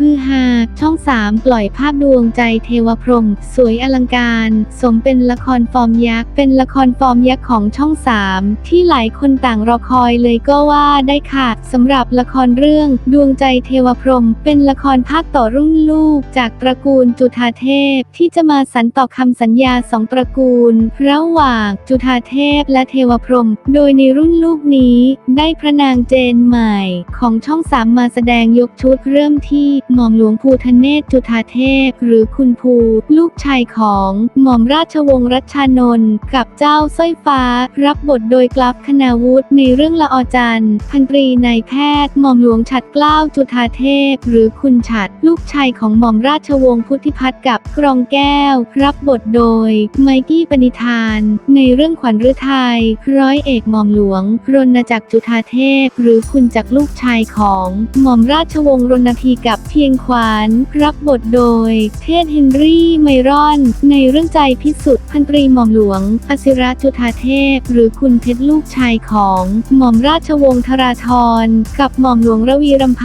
ฮือฮา ช่อง 3 ปล่อยภาพดวงใจเทวพรหมสวยอลังการ สมเป็นละครฟอร์มยักษ์ เป็นละครฟอร์มยักษ์ของช่อง 3 ที่หลายคนต่างรอคอยเลยก็ว่าได้ค่ะสำหรับละครเรื่อง ดวงใจเทวพรหมเป็นละครภาคต่อรุ่นลูก จากตระกูลจุฑาเทพ ที่จะมาสันต่อคำสัญญาสองตระกูล ระหว่างจุฑาเทพและเทวพรหมโดยในรุ่นลูกนี้ ได้พระนางเจนใหม่ ของช่องสามมาแสดงยกชุดเริ่มที่หม่อมหลวงภูทะเนศจุฑาเทพ หรือคุณภู ลูกชายของหม่อมราชวงศ์รัชานนท์กับเจ้าสร้อยฟ้า รับบทโดยกลับคณาวุฒิในเรื่องละอจันทร์พันตรีนายแพทย์หม่อมหลวงฉัดเกล้าจุฑาเทพ หรือคุณฉัด ลูกชายของหม่อมราชวงศ์พุทธิพัฒน์กับกรองแก้ว รับบทโดย ไมกี้ปณิธาน ในเรื่องขวัญฤทัยร้อยเอกหม่อมหลวง รณจักรจุฑาเทพ หรือคุณจักรลูกชายของหม่อมราชวงศ์รณพีกับเพียงขวาน รับบทโดย เทศเฮนรี่ไมรอน ในเรื่องใจพิสุทธิ์พันตรีหม่อมหลวงอศิรจุฑาเทพ หรือคุณเพชรลูกชายของหม่อมราชวงศ์ธราธรกับหม่อมหลวงระวีรำไพ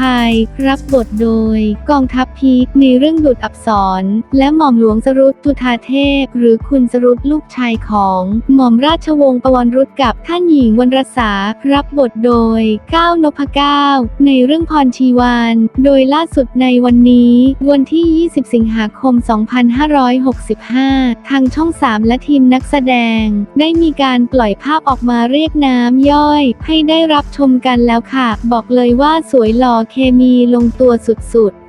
รับบทโดย กองทัพพีคในเรื่องดุดอับสรและหม่อมหลวงสรุตจุฑาเทพ หรือคุณสรุตลูกชายของหม่อมราชวงศ์ปวรรุตกับท่านหญิงวรรณสารับบทโดยก้าวนพก้าในเรื่องพรชีวาน โดยล่าสุดในวันนี้วันที่ 20 สิงหาคม 2565 ทางช่อง 3 และทีมนักแสดง ได้มีการปล่อยภาพออกมาเรียกน้ำย่อย ให้ได้รับชมกันแล้วค่ะ บอกเลยว่าสวยหล่อเคมีลงตัวสุดๆ